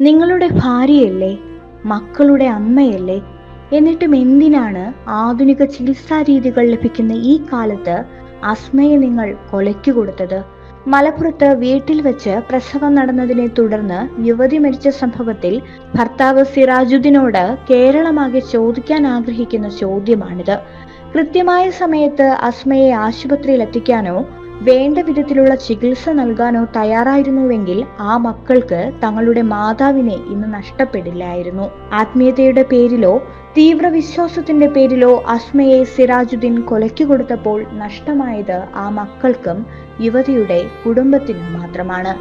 നിങ്ങളുടെ ഭാര്യയല്ലേ? മക്കളുടെ അമ്മയല്ലേ? എന്നിട്ടും എന്തിനാണ് ആധുനിക ചികിത്സാ രീതികൾ ലഭിക്കുന്ന ഈ കാലത്ത് അസ്മയെ നിങ്ങൾ കൊലയ്ക്ക് കൊടുത്തത്? മലപ്പുറത്ത് വീട്ടിൽ വെച്ച് പ്രസവം നടന്നതിനെ തുടർന്ന് യുവതി മരിച്ച സംഭവത്തിൽ ഭർത്താവ് സിറാജുദ്ദീനോട് കേരളമാകെ ചോദിക്കാൻ ആഗ്രഹിക്കുന്ന ചോദ്യമാണിത്. കൃത്യമായ സമയത്ത് അസ്മയെ ആശുപത്രിയിൽ എത്തിക്കാനോ വേണ്ട വിധത്തിലുള്ള ചികിത്സ നൽകാനോ തയ്യാറായിരുന്നുവെങ്കിൽ ആ മക്കൾക്ക് തങ്ങളുടെ മാതാവിനെ ഇന്ന് നഷ്ടപ്പെടില്ലായിരുന്നു. ആത്മീയതയുടെ പേരിലോ തീവ്രവിശ്വാസത്തിന്റെ പേരിലോ അസ്മയെ സിറാജുദ്ദീൻ കൊലയ്ക്ക് കൊടുത്തപ്പോൾ നഷ്ടമായത് ആ മക്കൾക്കും യുവതിയുടെ കുടുംബത്തിനും മാത്രമാണ്.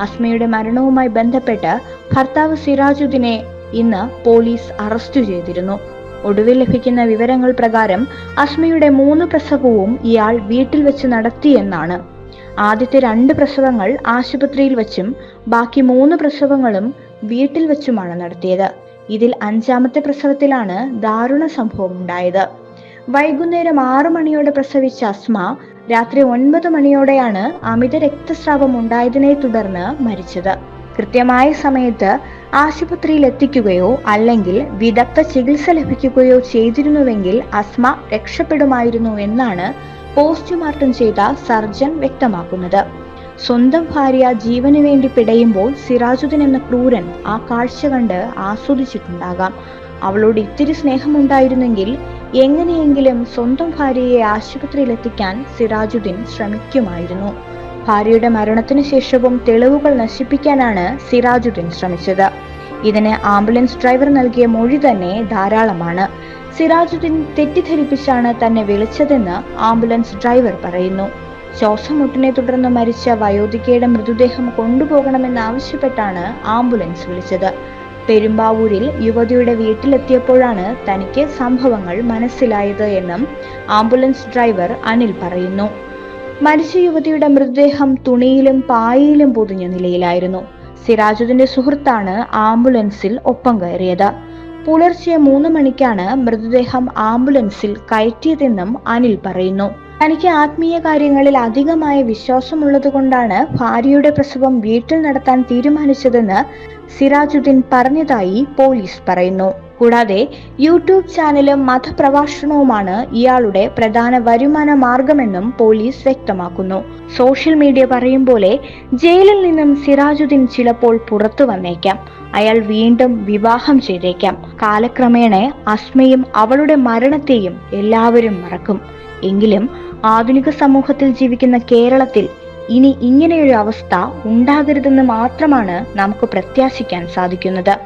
അസ്മയുടെ മരണവുമായി ബന്ധപ്പെട്ട് ഭർത്താവ് സിറാജുദ്ദീനെ ഇന്ന് പോലീസ് അറസ്റ്റ് ചെയ്തിരുന്നു. ഒടുവിൽ ലഭിക്കുന്ന വിവരങ്ങൾ പ്രകാരം അസ്മയുടെ മൂന്ന് പ്രസവവും ഇയാൾ വീട്ടിൽ വെച്ച് നടത്തിയെന്നാണ് ആദ്യത്തെ രണ്ട് പ്രസവങ്ങൾ ആശുപത്രിയിൽ വെച്ചും ബാക്കി മൂന്ന് പ്രസവങ്ങളും വീട്ടിൽ വെച്ചുമാണ് നടത്തിയത്. ഇതിൽ അഞ്ചാമത്തെ പ്രസവത്തിലാണ് ദാരുണ സംഭവം ഉണ്ടായത്. വൈകുന്നേരം ആറു മണിയോടെ പ്രസവിച്ച അസ്മ രാത്രി ഒൻപത് മണിയോടെയാണ് അമിത രക്തസ്രാവം ഉണ്ടായതിനെ തുടർന്ന് മരിച്ചത്. കൃത്യമായ സമയത്ത് ആശുപത്രിയിൽ എത്തിക്കുകയോ അല്ലെങ്കിൽ വിദഗ്ധ ചികിത്സ ലഭിക്കുകയോ ചെയ്തിരുന്നുവെങ്കിൽ അസ്മ രക്ഷപ്പെടുമായിരുന്നു എന്നാണ് പോസ്റ്റ്മോർട്ടം ചെയ്ത സർജൻ വ്യക്തമാക്കുന്നത്. സ്വന്തം ഭാര്യ ജീവന് വേണ്ടി പിടയുമ്പോൾ സിറാജുദ്ദീൻ എന്ന ക്രൂരൻ ആ കാഴ്ച കണ്ട് ആസ്വദിച്ചിട്ടുണ്ടാകാം. അവളോട് ഇത്തിരി സ്നേഹമുണ്ടായിരുന്നെങ്കിൽ എങ്ങനെയെങ്കിലും സ്വന്തം ഭാര്യയെ ആശുപത്രിയിൽ എത്തിക്കാൻ സിറാജുദ്ദീൻ ശ്രമിക്കുമായിരുന്നു. ഭാര്യയുടെ മരണത്തിനു ശേഷവും തെളിവുകൾ നശിപ്പിക്കാനാണ് സിറാജുദ്ദീൻ ശ്രമിച്ചത്. ഇതിന് ആംബുലൻസ് ഡ്രൈവർ നൽകിയ മൊഴി തന്നെ ധാരാളമാണ്. സിറാജുദ്ദീൻ തെറ്റിദ്ധരിപ്പിച്ചാണ് തന്നെ വിളിച്ചതെന്ന് ആംബുലൻസ് ഡ്രൈവർ പറയുന്നു. ശ്വാസമുട്ടിനെ തുടർന്ന് മരിച്ച വയോധികയുടെ മൃതദേഹം കൊണ്ടുപോകണമെന്നാവശ്യപ്പെട്ടാണ് ആംബുലൻസ് വിളിച്ചത്. പെരുമ്പാവൂരിൽ യുവതിയുടെ വീട്ടിലെത്തിയപ്പോഴാണ് തനിക്ക് സംഭവങ്ങൾ മനസ്സിലായത് എന്നും ആംബുലൻസ് ഡ്രൈവർ അനിൽ പറയുന്നു. മരിച്ച യുവതിയുടെ മൃതദേഹം തുണിയിലും പായയിലും പൊതിഞ്ഞ നിലയിലായിരുന്നു. സിറാജുദ്ദീന്റെ സുഹൃത്താണ് ആംബുലൻസിൽ ഒപ്പം കയറിയത്. പുലർച്ചെ മൂന്ന് മണിക്കാണ് മൃതദേഹം ആംബുലൻസിൽ കയറ്റിയതെന്നും അനിൽ പറയുന്നു. തനിക്ക് ആത്മീയ കാര്യങ്ങളിൽ അധികമായ വിശ്വാസമുള്ളതുകൊണ്ടാണ് ഭാര്യയുടെ പ്രസവം വീട്ടിൽ നടത്താൻ തീരുമാനിച്ചതെന്ന് സിറാജുദ്ദീൻ പറഞ്ഞതായി പോലീസ് പറയുന്നു. കൂടാതെ യൂട്യൂബ് ചാനലും മതപ്രഭാഷണവുമാണ് ഇയാളുടെ പ്രധാന വരുമാന മാർഗമെന്നും പോലീസ് വ്യക്തമാക്കുന്നു. സോഷ്യൽ മീഡിയ പറയും പോലെ ജയിലിൽ നിന്നും സിറാജുദ്ദീൻ ചിലപ്പോൾ പുറത്തു വന്നേക്കാം. അയാൾ വീണ്ടും വിവാഹം ചെയ്തേക്കാം. കാലക്രമേണ അസ്മയും അവളുടെ മരണത്തെയും എല്ലാവരും മറക്കും. എങ്കിലും ആധുനിക സമൂഹത്തിൽ ജീവിക്കുന്ന കേരളത്തിൽ ഇനി ഇങ്ങനെയൊരു അവസ്ഥ ഉണ്ടാകരുതെന്ന് മാത്രമാണ് നമുക്ക് പ്രത്യാശിക്കാൻ സാധിക്കുന്നത്.